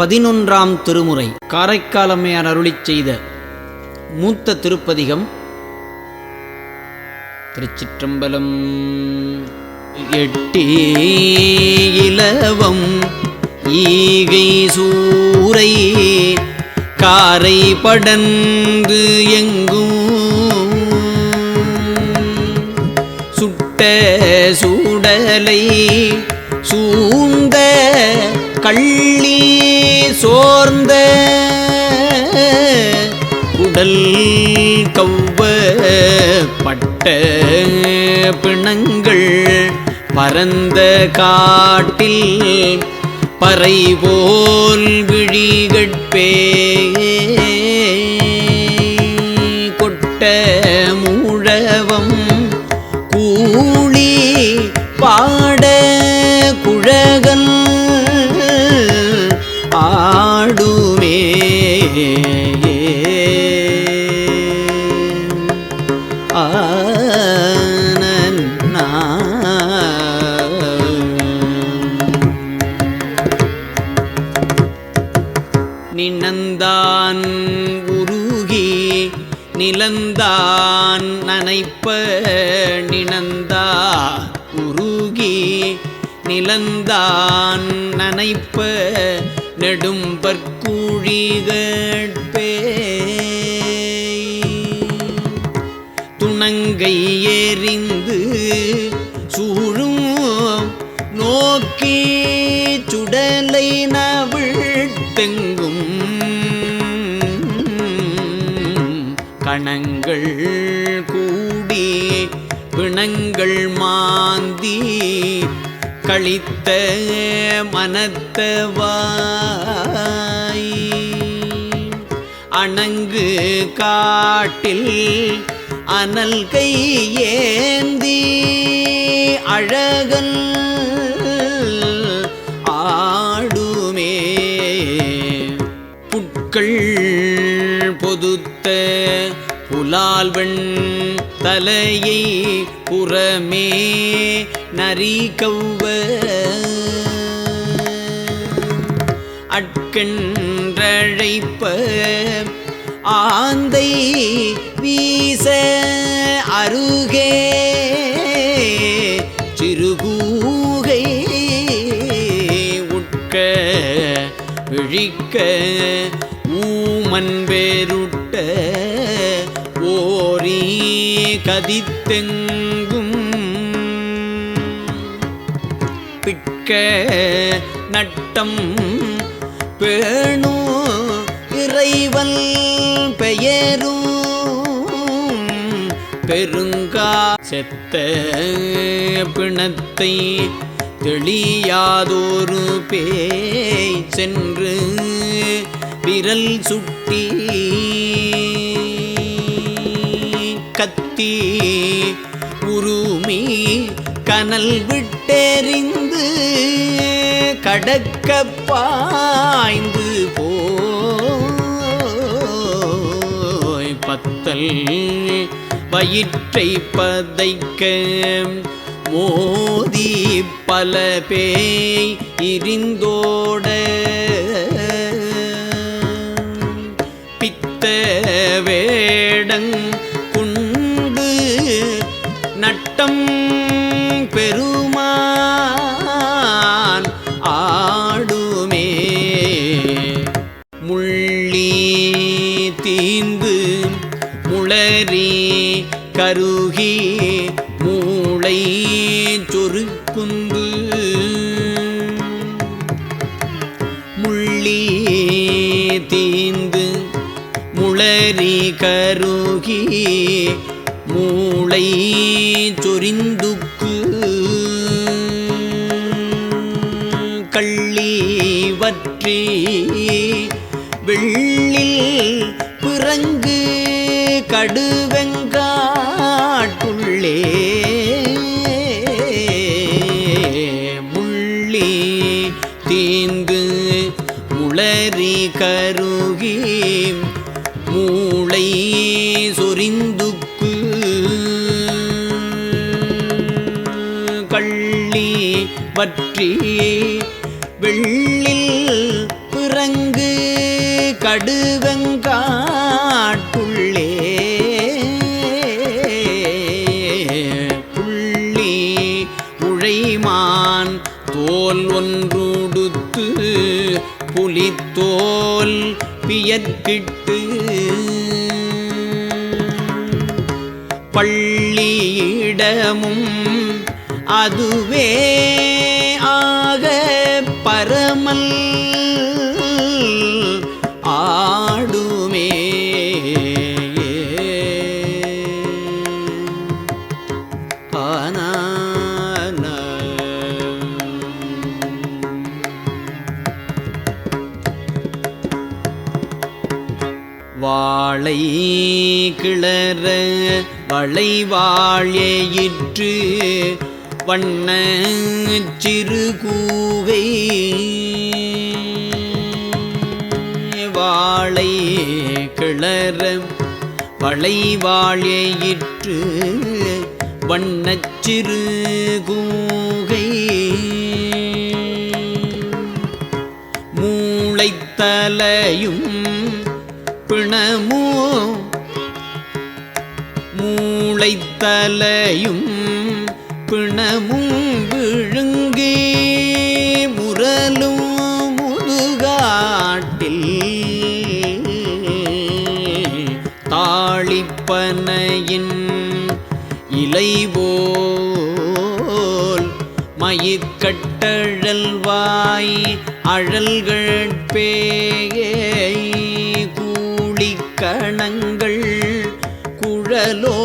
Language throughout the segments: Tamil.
பதினொன்றாம் திருமுறை. காரைக்காலம்மையார் அருளிச் செய்த மூத்த திருப்பதிகம்? திருச்சிற்றம்பலம் எட்டி இலவம் ஈகை சூரை காரை படந்து எங்கும். சுட்ட சூடலை சூழ்ந்த கள்ளி சோர்ந்த உடல் கவ்வ பட்ட பிணங்கள் பரந்த காட்டில் பறை போல் விழிகட்பே கொட்ட மூழவம் கூளி பாட குழகன் நிலந்தான் நனைப்ப நினந்தா உருகி நிலந்தான் நனைப்ப நெடும்பற்குழிகட்பே துணங்கை ஏறிந்து சூழும் நோக்கி சுடலை நவிழ்த்தெங்கும் கணங்கள் கூடி பிணங்கள் மாந்தி கழித்த மனத்தவாய் அணங்கு காட்டில் அனல் கை ஏந்தி அழகல் ஆடுமே. புட்கள் பொதுத்த புலால்வெண் தலையை புறமே நரி கவ்வ அட்கென்றழைப்ப ஆந்தை வீச அருகே சிறுகூகை உட்க விழிக்க ஊமன் வேருட்ட ஓரி கதித்தெங்கும். திக்க நட்டம் பேணு இறைவல் பெயரும் பெருங்கா செத்த பிணத்தை தெளியாதோரு பேய் சென்று விரல் சுட்டி கத்தி உருமி கனல் விட்டெறிந்து கடக்க பாய்ந்து போய் பத்தல் வயிற்றை பதைக்க மோதி பல பேய் இருந்தோட குண்டு நட்டம் பெருமான் ஆடுமே. முள்ளி தீந்து முளரி கருகி கருகி மூளை சொரிந்துக்கு. கள்ளி வற்றி சொரிந்துக்கு கள்ளி வற்றி வெள்ளில் பிறங்கு கடுவெங்காட்டுள்ளே. புள்ளி உழைமான் தோல் ஒன்றுடுத்து புலித்தோல் பியற்கிட்டு பள்ளியிடமும் அதுவே ஆக பரமல் ஆடுமே. ஆன வாழை கிளற வளைவாழியிற்று வண்ண சிறுகூகை வாழை கிளற வளைவாழியிற்று வண்ணச் சிறு கூகை மூளைத்தலையும் பிணமோ தலையும் பிணமும் விழுங்கி. முரலும் முதுகாட்டில் தாளிப்பனையின் இலைபோல் மயிர்கட்டழல்வாய் அழல்கள் பேயை கூலிக்கணங்கள் குழலோ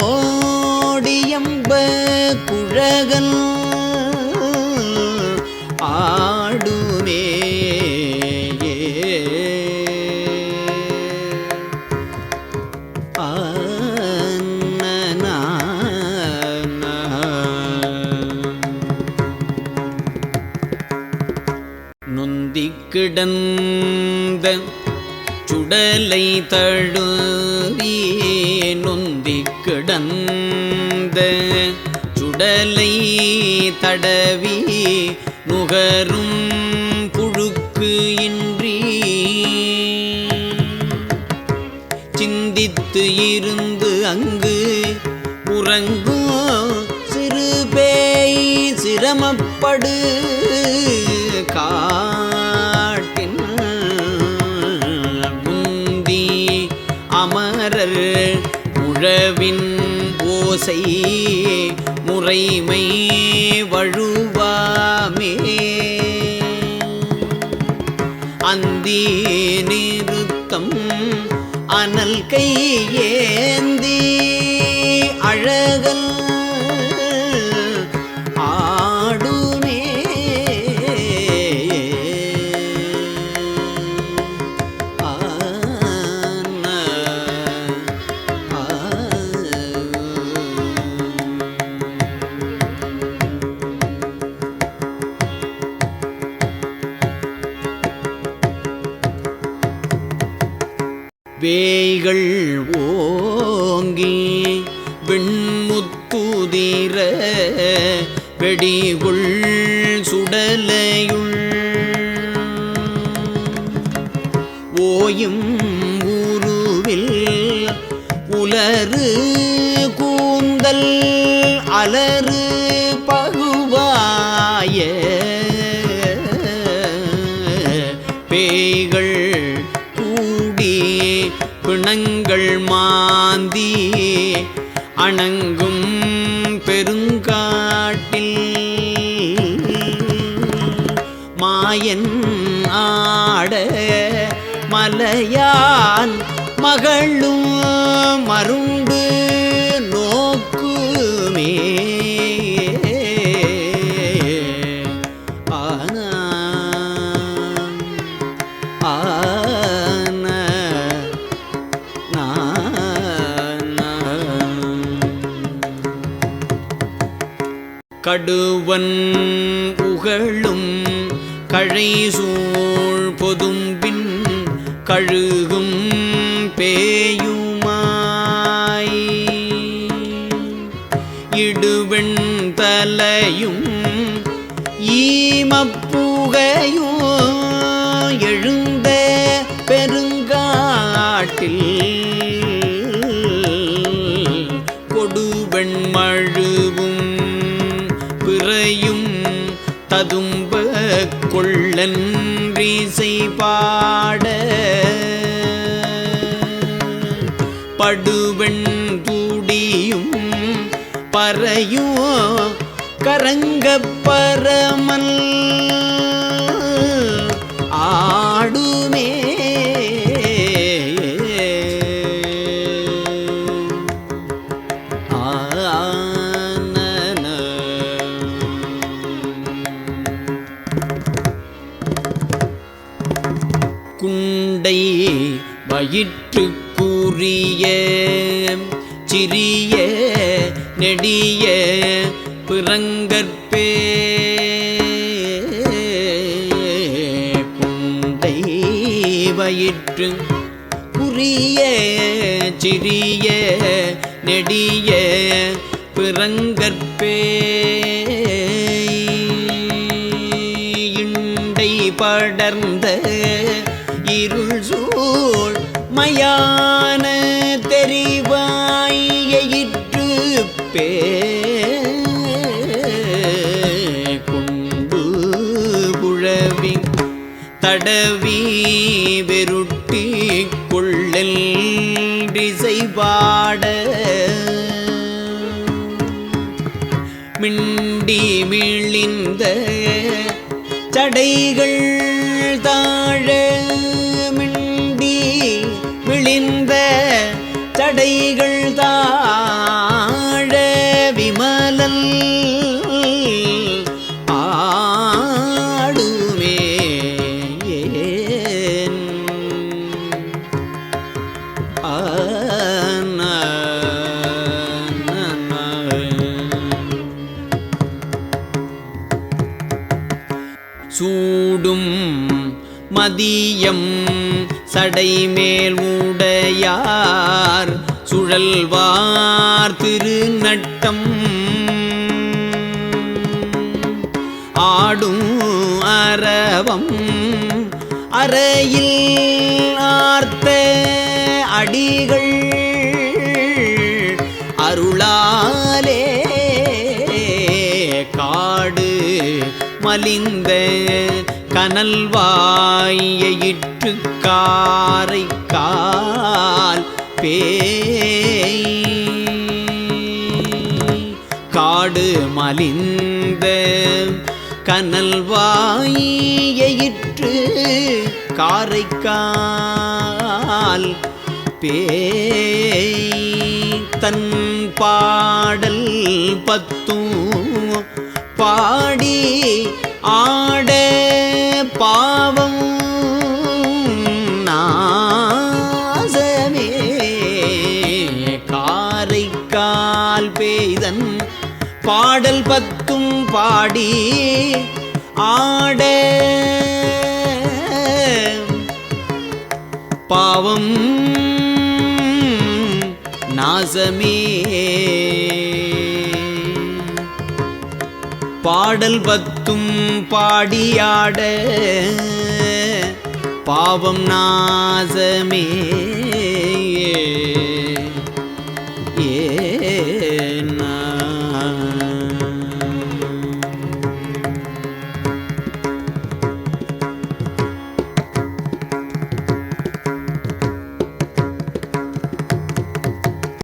நொந்திக் கிடந்த சுடலை தழுவி நொந்தி கிடந்த சுடலை தடவி நுகரும் புழுக்கு இன்றி சிந்தித்து இருந்து அங்கு உறங்கும் சிறு பேய் சிரமப்படு. காட்டின் முந்தி அமரர் உழவின் ஓசை முறைமை வழுவாமே. அந்தி நிறுத்தம் அனல் கையே வேய்கள் ஓங்கி வெண்முத்துதிர வெடிகுள் சுடலையுள். ஓயும் உருவில் உலறு கூந்தல் அலறு மலையால் மகளும் மருண்டு நோக்குமே. ஆனா ஆன கடுவன் புகழும் கழை சூழ் கொதும்பின் கழுகும் பேயுமாய். இடுவெண் தலையும் ஈமப்புகையும் எழுந்த பெருங்காட்டில் கொடுவெண் மழுவும் பிறையும் ததும்ப கொள்ளன் பாட படுவெண் கூடியும் பறையும் கரங்க பரமல் வயிற்றுக்குரிய சிறிய நெடிய பிறங்கற்பே. குண்டை வயிற்று குறிய சிறிய நெடிய பிறங்கற்பே. இண்டை படர்ந்த மயான தெரிவாயிற்று பே கொண்டு குழவி தடவி வெருட்டி கொள்ளல் திசைபாட மிண்டி மிழிந்த சடைகள் சூடும் மதியம் சடைமேல் உடையார். சுழல்வார் திருநட்டம் அரவம் அறையில் ஆர்த்த அடிகள் அருளாலே காடு மலிந்த கனல் வாயிற்று காரை கால் பேய். காடு மலிந்த கனல் வாயிற்று காரைக்கால் பேய் பாடல் பத்தும் பாடி ஆட பாடி ஆட. பாவம் நாசமே. பாடல் பத்தும் பாடியாட பாவம் நாசமே.